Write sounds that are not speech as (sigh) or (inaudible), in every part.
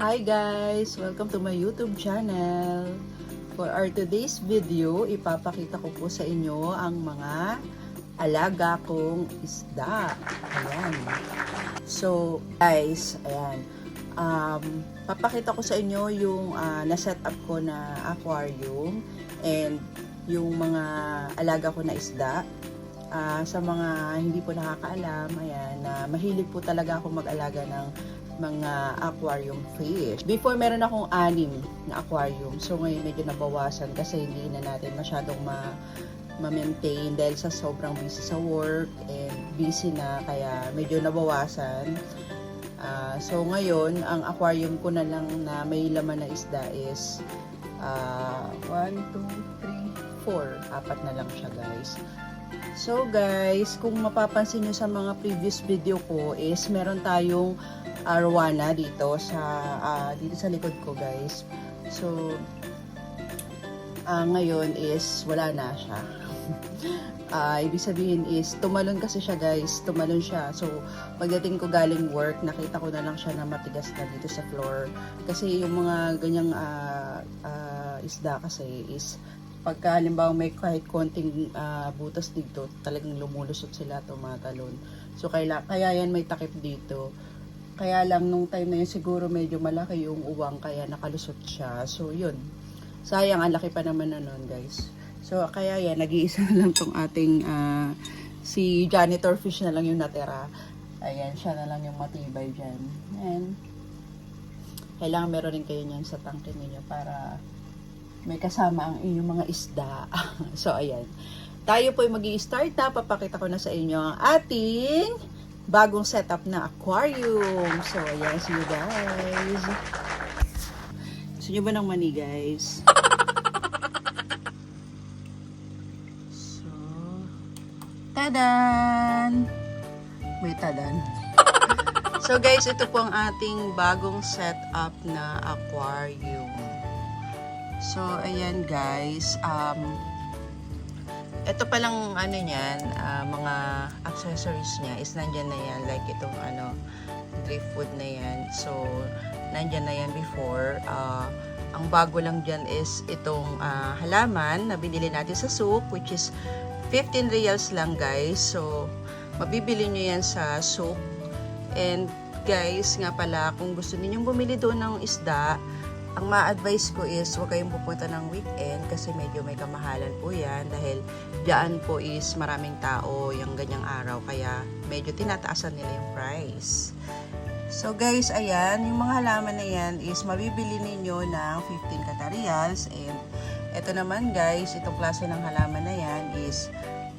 Hi guys! Welcome to my YouTube channel. For our today's video, ipapakita ko po sa inyo ang mga alaga kong isda. Ayan. So, guys, ayan. Um, papakita ko sa inyo yung uh, na-set up ko na aquarium and yung mga alaga ko na isda. Ah, sa mga hindi po nakakaalam, ayan, na mahilig po talaga ako mag-alaga ng mga aquarium fish. Before, meron akong anim na aquarium. So, ngayon medyo nabawasan kasi hindi na natin masyadong ma ma-maintain dahil sa sobrang busy sa work and busy na kaya medyo nabawasan. Ah, so, ngayon, ang aquarium ko na lang na may laman na isda is 1, 2, 3, 4. Apat na lang siya guys. So guys, kung mapapansin nyo sa mga previous video ko is meron tayong arwana dito sa ah, dito sa likod ko guys. So ah, ngayon is wala na siya. (laughs) Ah, ibig sabihin is tumalon kasi siya guys, tumalon siya. So pagdating ko galing work, nakita ko na lang siya na matigas na dito sa floor. Kasi yung mga ganyang ah, ah, isda kasi is pagka halimbawa may kahit konting ah, butas dito, talagang lumulusot sila, tumatalon. So kaya, kaya yan may takip dito. Kaya lang nung time na yun siguro medyo malaki yung uwang kaya nakalusot siya. So yun. Sayang, ang laki pa naman na nun guys. So kaya yan, nag-iisa (laughs) na lang tong ating ah, si janitor fish na lang yung natira. Ayan, siya na lang yung matibay dyan. And kailangan meron rin kayo niyan sa tangke ninyo para may kasama ang inyong mga isda. (laughs) so, ayan. Tayo po ay mag start na. Papakita ko na sa inyo ang ating bagong setup na aquarium. So. See you guys. Gusto nyo ba ng mani, guys? So, tadan! May tadan. So guys, ito po ang ating bagong setup na aquarium. So, ayan guys. Um, ito palang ano niyan, ah, mga accessories niya is nandyan na yan. Like itong ano, driftwood na yan. So, nandyan na yan before. Ah, ang bago lang dyan is itong ah, halaman na binili natin sa soup which is 15 reals lang guys. So, mabibili nyo yan sa soup. And guys, nga pala, kung gusto ninyong bumili doon ng isda, ang ma-advise ko is huwag kayong pupunta ng weekend kasi medyo may kamahalan po yan dahil diyan po is maraming tao yung ganyang araw kaya medyo tinataasan nila yung price. So guys, ayan, yung mga halaman na yan is mabibili ninyo ng 15 katarials and ito naman guys, itong klase ng halaman na yan is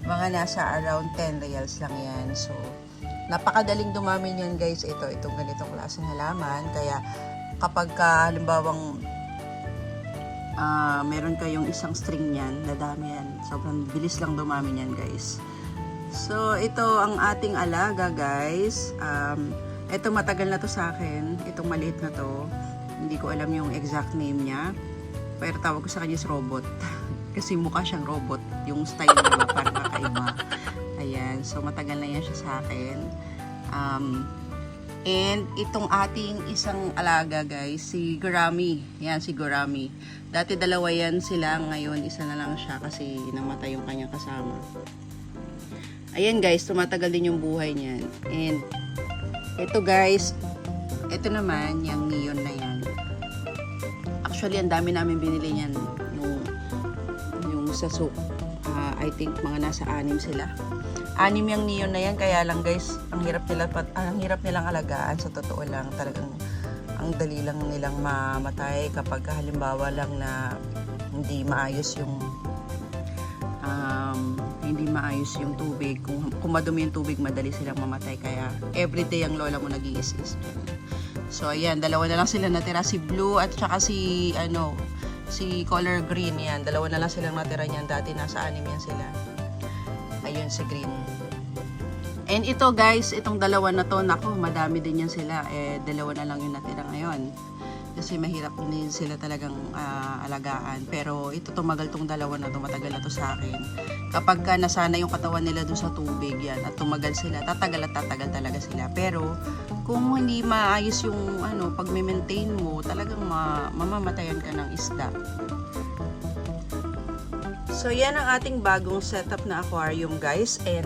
mga nasa around 10 reals lang yan. So, napakadaling dumami yan guys ito, itong ganitong klaseng halaman kaya kapag ka, halimbawang ah, meron kayong isang string niyan, nadami yan. Sobrang bilis lang dumami niyan, guys. So, ito ang ating alaga, guys. Um, ito matagal na to sa akin. Itong maliit na to. Hindi ko alam yung exact name niya. Pero tawag ko sa kanya is robot. (laughs) Kasi mukha siyang robot. Yung style niya parang kakaiba. Ayan. So, matagal na yan siya sa akin. Um, And itong ating isang alaga guys, si Gurami. Yan, si Gurami. Dati dalawa yan sila, ngayon isa na lang siya kasi namatay yung kanyang kasama. Ayan guys, tumatagal din yung buhay niyan. And ito guys, ito naman, yung neon na yan. Actually, ang dami namin binili niyan nung yung sa soup. Ah, I think mga nasa anim sila anim yung neon na yan kaya lang guys ang hirap nila ang hirap nilang alagaan sa totoo lang talagang ang dali lang nilang mamatay kapag halimbawa lang na hindi maayos yung um, hindi maayos yung tubig. Kung, kung madumi yung tubig madali silang mamatay kaya everyday ang lola mo nag-iis-is so ayan dalawa na lang sila natira si blue at saka si ano si color green yan. Dalawa na lang silang natira niyan. Dati nasa anim yan sila. Ayun si green and ito guys itong dalawa na to nako madami din yan sila eh dalawa na lang yung natira ngayon Kasi mahirap din sila talagang ah, alagaan. Pero ito tumagal tong dalawa na to, matagal na to sa akin. Kapag ka nasana yung katawan nila dun sa tubig yan at tumagal sila, tatagal at tatagal talaga sila. Pero kung hindi maayos yung ano, pag maintain mo, talagang ma- mamamatayan ka ng isda. So, yan ang ating bagong setup na aquarium, guys. And,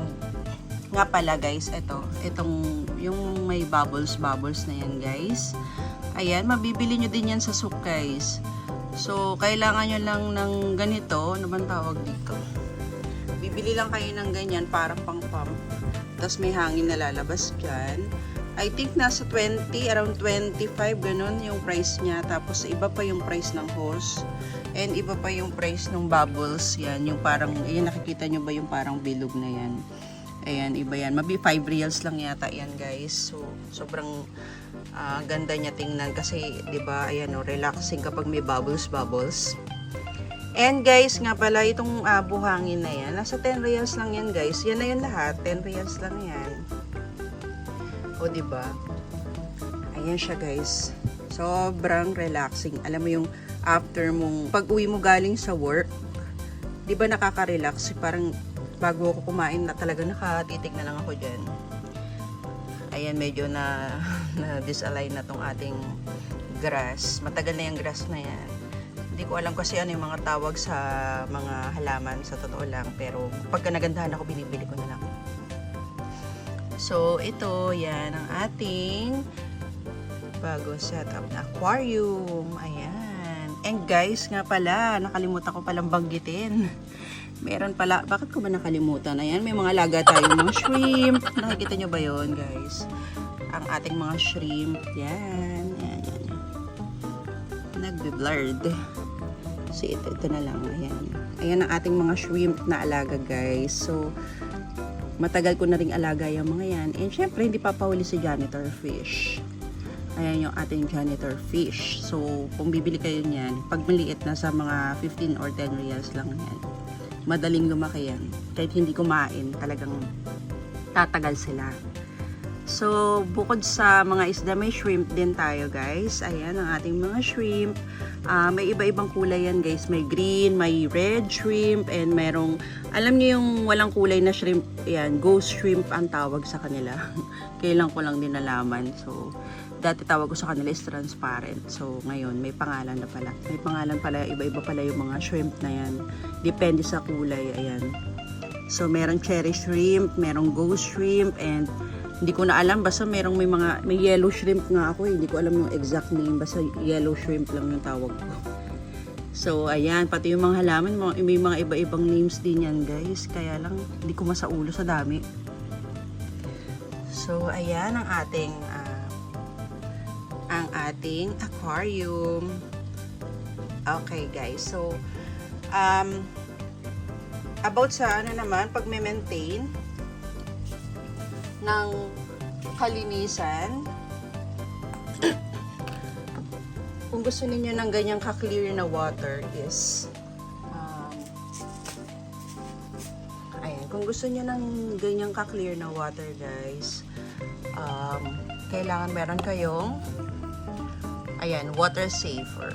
nga pala, guys, ito. Itong, yung may bubbles, bubbles na yan, guys. Ayan, mabibili nyo din yan sa souk, guys. So, kailangan nyo lang ng ganito. Ano bang tawag dito? Bibili lang kayo ng ganyan, parang pang pump. Tapos may hangin na lalabas dyan. I think nasa 20, around 25, ganun yung price niya. Tapos iba pa yung price ng hose. And iba pa yung price ng bubbles. Yan, yung parang, ayan, nakikita nyo ba yung parang bilog na yan? Ayan, iba yan. Mabi 5 reals lang yata yan, guys. So, sobrang ah, ganda niya tingnan kasi, di ba, ayan, oh, relaxing kapag may bubbles, bubbles. And guys, nga pala, itong ah, buhangin na yan, nasa 10 reals lang yan, guys. Yan na yun lahat, 10 reals lang yan. O, di ba? Ayan siya, guys. Sobrang relaxing. Alam mo yung after mong pag uwi mo galing sa work, 'di ba nakaka-relax? Parang bago ako kumain na talaga nakatitig na lang ako diyan. Ayan, medyo na (laughs) na disalign na tong ating grass. Matagal na yung grass na yan. Hindi ko alam kasi ano yung mga tawag sa mga halaman sa totoo lang. Pero pagka nagandahan ako, binibili ko na lang. So, ito, yan ang ating bago setup na aquarium. Ayan. And guys, nga pala, nakalimutan ko palang banggitin. (laughs) Meron pala, bakit ko ba nakalimutan? Ayan, may mga laga tayong mga shrimp. Nakikita nyo ba yon guys? Ang ating mga shrimp. Yan, yan, yan. Nagbe-blurred. So, ito, ito na lang. Ayan. Ayan ang ating mga shrimp na alaga, guys. So, matagal ko na ring alaga yung mga yan. And syempre, hindi papahuli si janitor fish. Ayan yung ating janitor fish. So, kung bibili kayo niyan, pag maliit na sa mga 15 or 10 reals lang yan. Madaling lumaki yan. Kahit hindi kumain, talagang tatagal sila. So, bukod sa mga isda, may shrimp din tayo, guys. Ayan, ang ating mga shrimp. Ah, may iba-ibang kulay yan, guys. May green, may red shrimp, and merong, alam niyo yung walang kulay na shrimp, yan, ghost shrimp ang tawag sa kanila. (laughs) Kailan ko lang din nalaman. So, dati tawag ko sa kanila is transparent. So, ngayon, may pangalan na pala. May pangalan pala, iba-iba pala yung mga shrimp na yan. Depende sa kulay, ayan. So, merong cherry shrimp, merong ghost shrimp, and hindi ko na alam, basta merong may mga, may yellow shrimp nga ako, eh. hindi ko alam yung exact name, basta yellow shrimp lang yung tawag ko. So, ayan, pati yung mga halaman, may mga iba-ibang names din yan, guys. Kaya lang, hindi ko masaulo sa dami. So, ayan ang ating, ang ating aquarium. Okay, guys. So, um, about sa ano naman, pag may maintain ng kalinisan, (clears throat) kung gusto ninyo ng ganyang ka-clear na water is um, ayan, kung gusto niyo ng ganyang ka-clear na water guys um, kailangan meron kayong ayan, water safer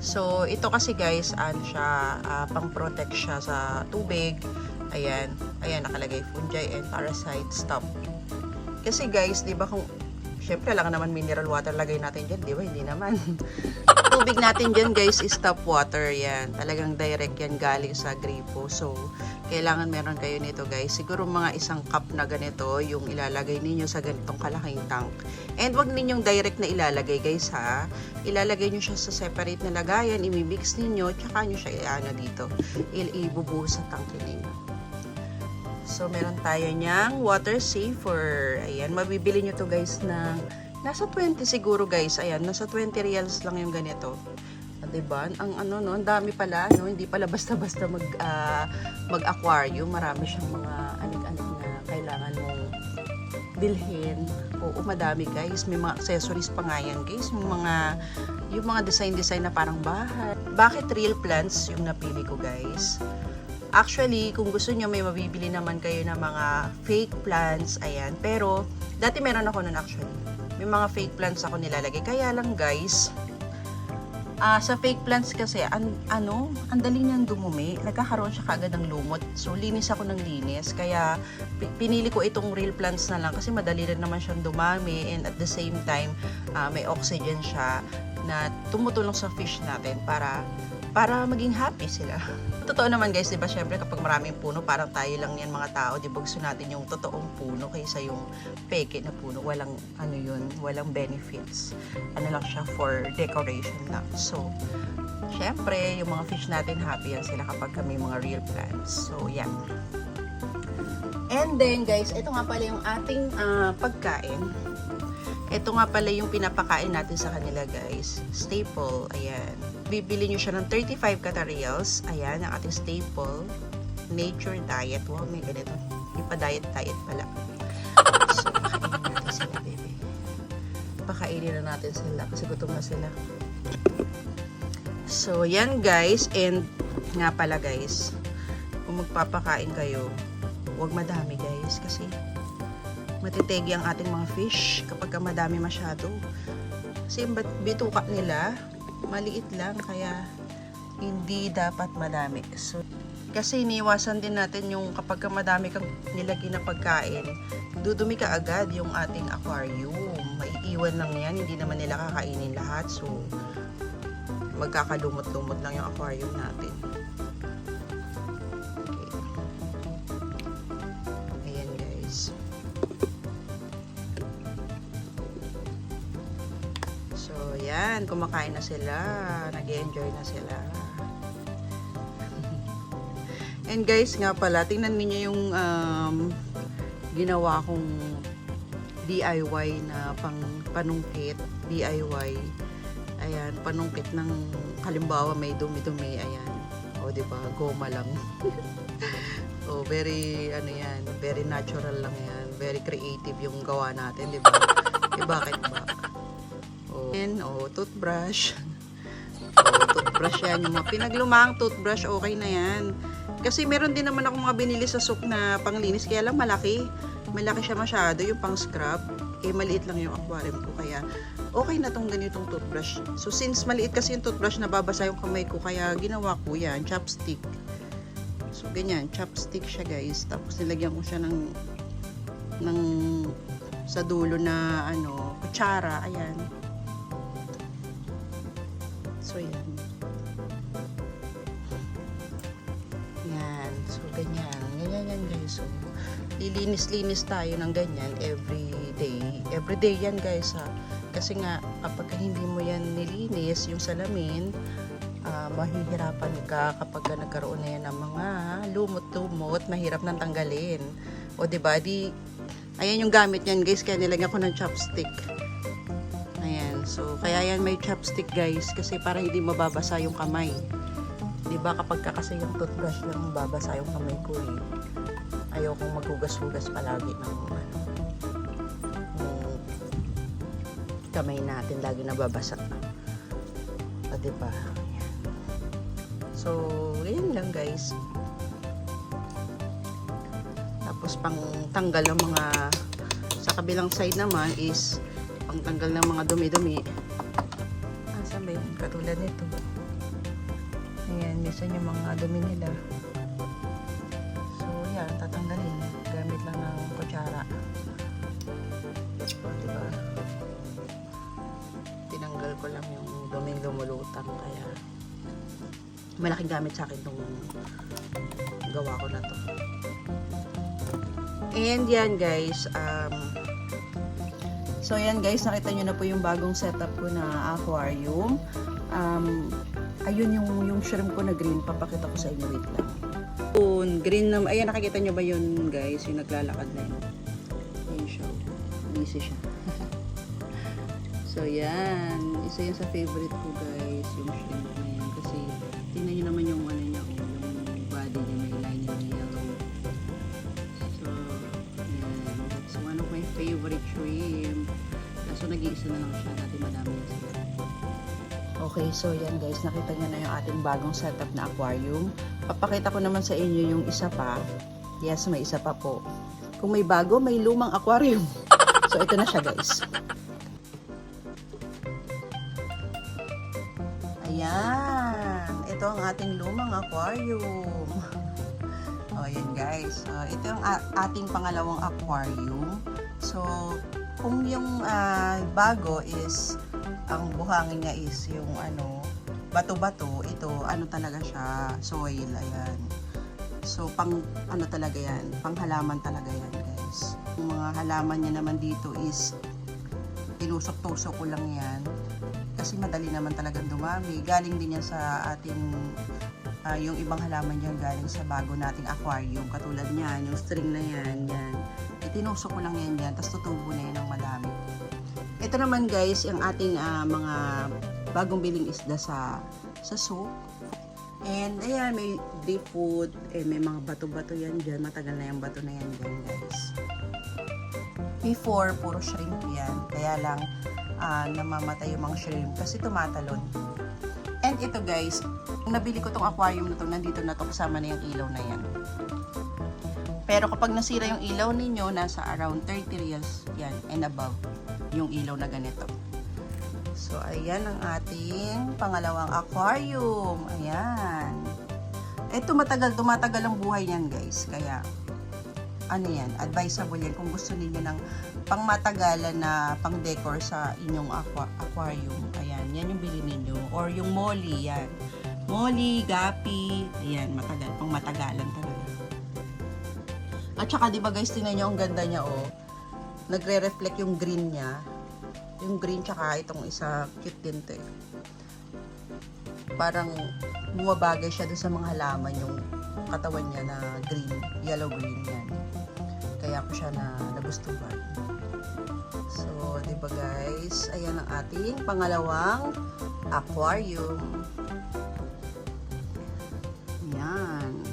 so ito kasi guys ano siya, ah, pang-protect siya sa tubig ayan, ayan nakalagay fungi and parasite stop kasi guys, di ba kung Siyempre, lang naman mineral water lagay natin dyan, di ba? Hindi naman. (laughs) Tubig natin dyan, guys, is tap water yan. Talagang direct yan galing sa gripo. So, kailangan meron kayo nito, guys. Siguro mga isang cup na ganito yung ilalagay ninyo sa ganitong kalaking tank. And wag ninyong direct na ilalagay, guys, ha? Ilalagay nyo siya sa separate na lagayan, imimix ninyo, tsaka nyo siya iano dito. Il ibubuhos sa tank ninyo. So, meron tayo niyang water safer. Ayan, mabibili nyo to guys ng nasa 20 siguro guys. Ayan, nasa 20 reals lang yung ganito. Diba? Ang ano no, ang dami pala, no? Hindi pala basta-basta mag ah, mag-aquarium. Marami siyang mga anik-anik na kailangan mong bilhin. Oo, madami guys. May mga accessories pa nga yan guys. Yung mga yung mga design-design na parang bahay. Bakit real plants yung napili ko guys? Actually, kung gusto nyo, may mabibili naman kayo ng mga fake plants. Ayan. Pero, dati meron ako nun actually. May mga fake plants ako nilalagay. Kaya lang guys, Ah, sa fake plants kasi, an, ano, ang dali niyang dumumi. Nagkakaroon siya kagad ng lumot. So, linis ako ng linis. Kaya, pi- pinili ko itong real plants na lang kasi madali rin naman siyang dumami and at the same time, ah, may oxygen siya na tumutulong sa fish natin para para maging happy sila. Totoo naman guys, 'di ba? Syempre kapag maraming puno, parang tayo lang 'yan mga tao, 'di ba? Gusto natin yung totoong puno kaysa yung peke na puno. Walang ano 'yun, walang benefits. Ano lang siya for decoration lang. So, syempre, yung mga fish natin happy yan sila kapag kami mga real plants. So, yan. And then guys, ito nga pala yung ating ah, pagkain. Ito nga pala yung pinapakain natin sa kanila guys. Staple, ayan. Bibili nyo siya ng 35 catarials. Ayan, ang ating staple. Nature diet. Wow, may ganito. Hindi pa diet-diet pala. So, pakainin natin sila, baby. Pakainin na natin sila kasi gutom na sila. So, yan guys. And nga pala guys, kung magpapakain kayo, huwag madami guys kasi matitegi ang ating mga fish kapag ka madami masyado. Kasi yung bituka nila, maliit lang kaya hindi dapat madami. So, kasi iniwasan din natin yung kapag ka madami kang nilagay na pagkain, dudumi ka agad yung ating aquarium. Maiiwan lang yan, hindi naman nila kakainin lahat. So, magkakalumot-lumot lang yung aquarium natin. Yan. Kumakain na sila. nag enjoy na sila. (laughs) And guys, nga pala, tingnan niyo yung um, ginawa kong DIY na pang panungkit. DIY. Ayan, panungkit ng kalimbawa may dumi-dumi. Ayan. O, di ba Goma lang. (laughs) oh, very, ano yan, very natural lang yan. Very creative yung gawa natin, di ba? (laughs) eh, bakit ba? Oh, and, oh, toothbrush. (laughs) oh, toothbrush yan. Yung mga pinaglumang toothbrush, okay na yan. Kasi meron din naman ako mga binili sa souk na panglinis, kaya lang malaki. Malaki siya masyado, yung pang scrub. Eh, maliit lang yung aquarium ko, kaya okay na tong ganitong toothbrush. So, since maliit kasi yung toothbrush, nababasa yung kamay ko, kaya ginawa ko yan, chopstick. So, ganyan, chopstick siya guys. Tapos, nilagyan ko siya ng ng sa dulo na ano, kutsara, ayan. Lilinis-linis tayo ng ganyan every day. Every day yan, guys, ha. Kasi nga, kapag hindi mo yan nilinis, yung salamin, ah, mahihirapan ka kapag ka nagkaroon na yan ng mga lumot-lumot, mahirap nang tanggalin. O, di ba? Di, ayan yung gamit yan, guys. Kaya nilagyan ko ng chopstick. Ayan. So, kaya yan may chopstick, guys. Kasi para hindi mababasa yung kamay. Di ba kapag ka kasi yung toothbrush lang babasa yung kamay ko eh. Ayaw kong maghugas-hugas palagi ng ano, ng kamay natin lagi nababasa. O di ba? Ayan. So, ganyan lang guys. Tapos pang tanggal ng mga sa kabilang side naman is pang tanggal ng mga dumi-dumi. Ah, saan ba yun? Katulad nito. Ayan, minsan yung mga dumi nila. Lumulutang. Kaya, malaking gamit sa akin itong gawa ko na to. And yan guys, um, so yan guys, nakita nyo na po yung bagong setup ko na aquarium. Um, ayun yung, yung shrimp ko na green, papakita ko sa inyo, wait lang. Yun, green na, ayan nakikita nyo ba yun guys, yung naglalakad na yun. Ayun siya, busy siya. So yan, isa yun sa favorite ko guys, yung shrimp na yan. Kasi, tingnan nyo naman yung ano niya, oh, yung body niya, may line yung yellow. So, yan. That's one of my favorite shrimp. Kaso nag-iisa na lang siya. Dati madami na sila. Okay, so yan guys. Nakita niyo na yung ating bagong setup na aquarium. Papakita ko naman sa inyo yung isa pa. Yes, may isa pa po. Kung may bago, may lumang aquarium. (laughs) So, ito na siya guys. Ating lumang aquarium. O, yan guys. So, ito yung ating pangalawang aquarium. So, kung yung ah, bago is, ang buhangin niya is yung ano, bato-bato, ito, ano talaga siya, soil, ayan. So, pang, ano talaga yan, pang halaman talaga yan, guys. Yung mga halaman niya naman dito is, tinusok-tusok ko lang yan. Kasi madali naman talagang dumami. Galing din yan sa ating, ah, yung ibang halaman dyan galing sa bago nating aquarium. Katulad niyan, yung string na yan, yan. Tinusok ko lang yan yan, tapos tutubo na yan ng madami. Ito naman guys, yung ating ah, mga bagong biling isda sa sa soup. And ayan, may deep food, eh, may mga bato-bato yan dyan. Matagal na yung bato na yan dyan guys. Before, puro shrimp yan. Kaya lang, ah, namamatay yung mga shrimp kasi tumatalon. And ito guys, nabili ko tong aquarium na to, nandito na to kasama na yung ilaw na yan. Pero kapag nasira yung ilaw ninyo, nasa around 30 reals yan and above yung ilaw na ganito. So, ayan ang ating pangalawang aquarium. Ayan. Ito matagal, tumatagal ang buhay niyan guys. Kaya, ano yan, advisable yan kung gusto niyo ng pangmatagalan na pang decor sa inyong aqua, aquarium. Ayan, yan yung bili ninyo. Or yung molly, yan. Molly, gapi, ayan, matagal, pang matagalan talaga. At saka, di ba guys, tingnan nyo, ang ganda niya, oh. Nagre-reflect yung green niya. Yung green, tsaka itong isa, cute din to, eh. Parang, bumabagay siya dun sa mga halaman, yung katawan niya na green, yellow-green yan. Kaya ko siya na nagustuhan. So, di ba guys, ayan ang ating pangalawang aquarium. Yan.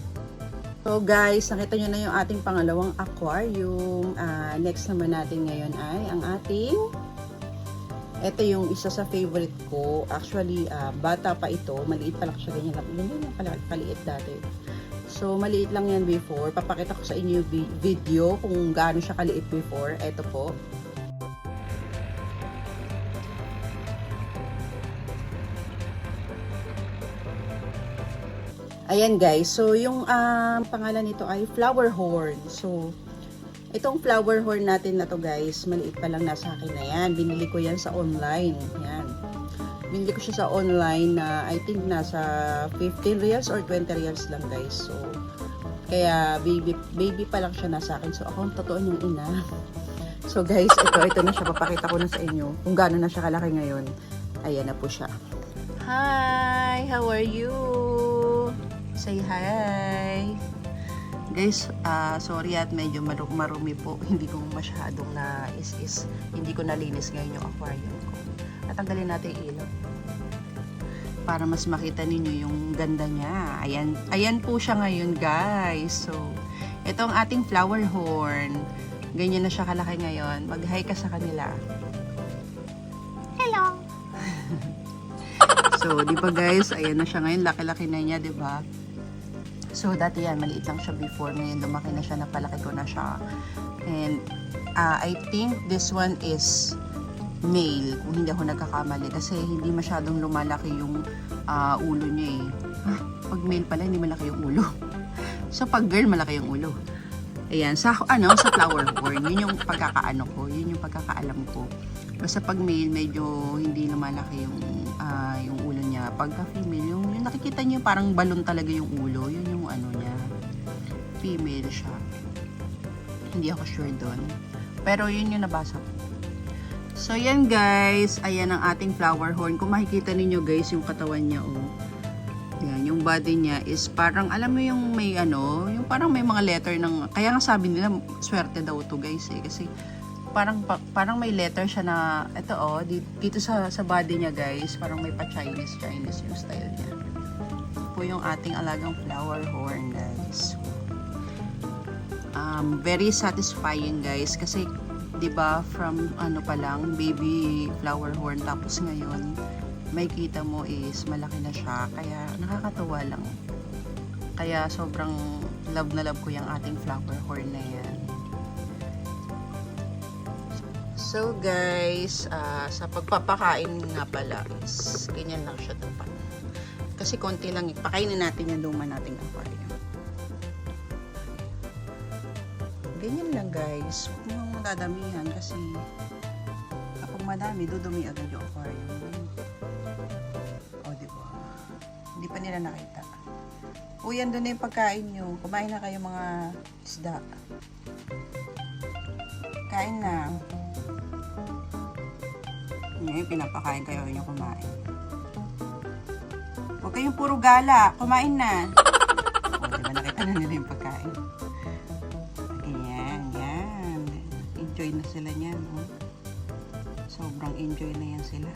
So guys, nakita nyo na yung ating pangalawang aquarium. Ah, next naman natin ngayon ay ang ating ito yung isa sa favorite ko. Actually, ah, bata pa ito. Maliit pa siya. Ganyan lang. Ganyan paliit dati. So, maliit lang yan before. Papakita ko sa inyo yung vi- video kung gaano siya kaliit before. Ito po. Ayan guys, so yung ah, pangalan nito ay flower horn. So, itong flower horn natin na to guys, maliit pa lang nasa akin na yan. Binili ko yan sa online. Yan. Binili ko siya sa online na I think nasa 15 reals or 20 reals lang guys. So, kaya baby, baby pa lang siya nasa akin. So, ako ang totoo niyang ina. (laughs) So guys, ito, ito na siya. Papakita ko na sa inyo kung gaano na siya kalaki ngayon. Ayan na po siya. Hi! How are you? Say hi! Guys, ah, sorry at medyo maru- marumi po. (laughs) Hindi ko masyadong na is-is. Hindi ko nalinis ngayon yung aquarium ko. At tanggalin natin yung ilaw. Para mas makita ninyo yung ganda niya. Ayan, ayan po siya ngayon guys. So, ito ang ating flower horn. Ganyan na siya kalaki ngayon. Mag-hi ka sa kanila. Hello! (laughs) so, di ba guys, ayan na siya ngayon. Laki-laki na niya, di ba? So, dati yan, maliit lang siya before. Ngayon, lumaki na siya, napalaki ko na siya. And, ah, I think this one is male, kung hindi ako nagkakamali. Kasi hindi masyadong lumalaki yung ah, ulo niya eh. Pag male pala, hindi malaki yung ulo. So, pag girl, malaki yung ulo. Ayan, sa ano, sa flower horn, yun yung pagkakaano ko, yun yung pagkakaalam ko. Basta pag male, medyo hindi lumalaki yung, ah, yung ulo niya. Pagka female, yung, yung nakikita niyo parang balon talaga yung ulo, yun yung ano niya. Female siya. Hindi ako sure doon. Pero yun yung nabasa ko. So, yan guys. Ayan ang ating flower horn. Kung makikita ninyo guys, yung katawan niya, oh. Yan, yung body niya is parang, alam mo yung may ano, yung parang may mga letter ng, kaya nga sabi nila, swerte daw to guys eh. Kasi, parang, pa- parang may letter siya na, ito oh, di- dito sa, sa body niya guys, parang may pa-Chinese, Chinese yung style niya. Ito po yung ating alagang flower horn guys. Um, very satisfying guys kasi 'di ba from ano pa lang baby flower horn tapos ngayon may kita mo is malaki na siya kaya nakakatuwa lang kaya sobrang love na love ko yung ating flower horn na yan so guys ah, sa pagpapakain nga pala is ganyan lang siya dapat Kasi konti lang. eh. Pakainin natin yung luma nating aquarium. Ganyan lang guys. Dadamihan kasi kapag madami, dudumi agad yung aquarium. O, di ba? Hindi pa nila nakita. Uy, andun na yung pagkain nyo. Kumain na kayo mga isda. Kain na. Ngayon, pinapakain kayo nyo kumain. Huwag kayong puro gala. Kumain na. (laughs) o, diba nakita na nila yung pagkain. Sila niyan. Oh. Sobrang enjoy na yan sila.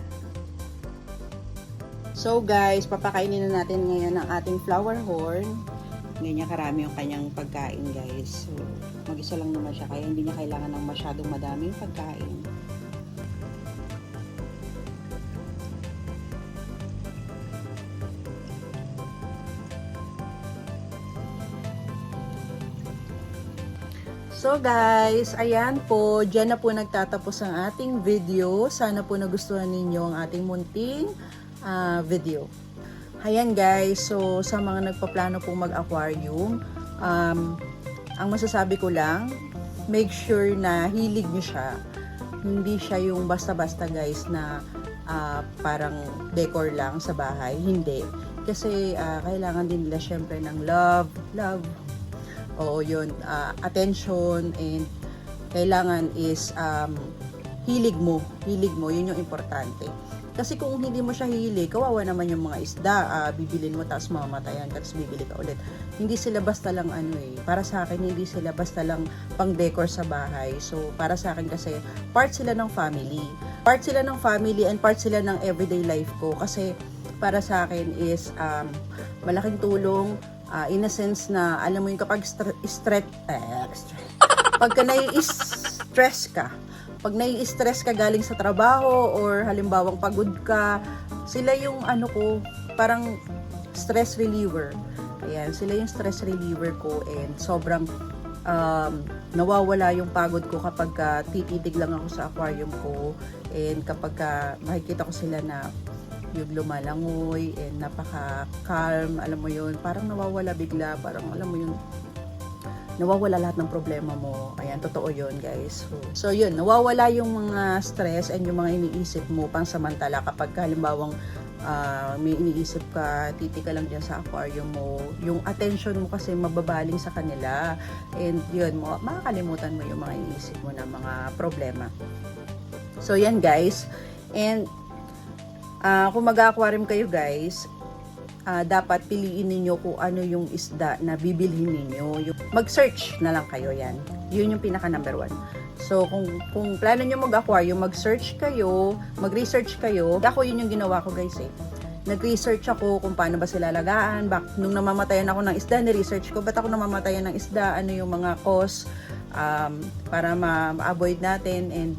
So guys, papakainin na natin ngayon ang ating flower horn. Ganyan karami yung kanyang pagkain guys. So, mag-isa lang naman siya kaya hindi niya kailangan ng masyadong madaming pagkain. So guys, ayan po, dyan na po nagtatapos ang ating video. Sana po nagustuhan ninyo ang ating munting ah, video. Ayan guys, so sa mga nagpaplano pong mag-aquarium, um, ang masasabi ko lang, make sure na hilig nyo siya. Hindi siya yung basta-basta guys na ah, parang decor lang sa bahay. Hindi. Kasi ah, kailangan din nila syempre ng love, love, Oo, yun. ah, attention and kailangan is um, hilig mo. Hilig mo. Yun yung importante. Kasi kung hindi mo siya hilig, kawawa naman yung mga isda. ah, bibilin mo tapos mamamatayan tapos bibili ka ulit. Hindi sila basta lang ano eh. Para sa akin, hindi sila basta lang pang decor sa bahay. So, para sa akin kasi, part sila ng family. Part sila ng family and part sila ng everyday life ko. Kasi, para sa akin is um, malaking tulong ah, in a sense na alam mo yung kapag stre- stress eh, stress pagka nai-stress ka pag nai-stress ka galing sa trabaho or halimbawang pagod ka sila yung ano ko parang stress reliever. Ayan sila yung stress reliever ko and sobrang um, nawawala yung pagod ko kapag ka tititig lang ako sa aquarium ko and kapag ka makikita ko sila na yung lumalangoy and napaka-calm, alam mo yun, parang nawawala bigla, parang alam mo yun, nawawala lahat ng problema mo. Ayan, totoo yun, guys. So, yun, nawawala yung mga stress and yung mga iniisip mo pang samantala kapag halimbawang ah, may iniisip ka, titi ka lang dyan sa aquarium mo, yung attention mo kasi mababaling sa kanila. And yun, mo, makakalimutan mo yung mga iniisip mo na mga problema. So, yan guys. And Ah, kung mag-aquarium kayo guys, ah, dapat piliin ninyo kung ano yung isda na bibilhin ninyo. Mag-search na lang kayo yan. Yun yung pinaka number one. So, kung, kung plano nyo mag-aquarium, mag-search kayo, mag-research kayo. Ako yun yung ginawa ko guys eh. Nag-research ako kung paano ba sila alagaan. Bak, nung namamatayan ako ng isda, ni-research ko, ba't ako namamatayan ng isda? Ano yung mga cause um, para ma- ma-avoid natin and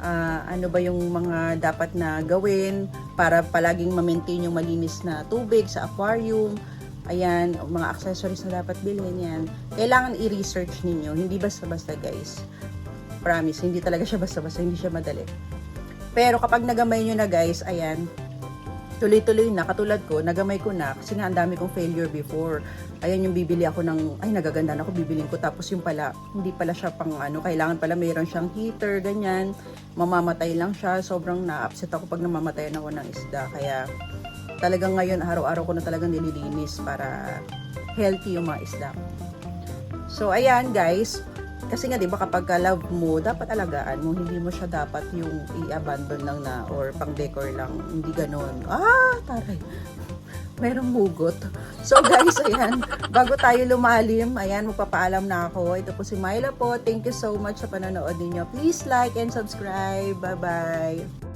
ah, ano ba yung mga dapat na gawin para palaging ma-maintain yung malinis na tubig sa aquarium. Ayan, mga accessories na dapat bilhin yan. Kailangan i-research ninyo. Hindi basta-basta guys. Promise, hindi talaga siya basta-basta. Hindi siya madali. Pero kapag nagamay nyo na guys, ayan, tuloy-tuloy na, katulad ko, nagamay ko na, kasi nga ang dami kong failure before. Ayan yung bibili ako ng, ay nagaganda na ako, bibilin ko. Tapos yung pala, hindi pala siya pang ano, kailangan pala mayroon siyang heater, ganyan. Mamamatay lang siya. Sobrang na-upset ako pag namamatayan ako ng isda. Kaya talagang ngayon, araw-araw ko na talagang nililinis para healthy yung mga isda. So, ayan guys, kasi nga 'di ba kapag ka love mo, dapat alagaan mo, hindi mo siya dapat yung i-abandon lang na or pang decor lang, hindi ganoon. Ah, taray. Merong hugot. So guys, ayan, bago tayo lumalim, ayan, magpapaalam na ako. Ito po si Myla po. Thank you so much sa panonood ninyo. Please like and subscribe. Bye-bye.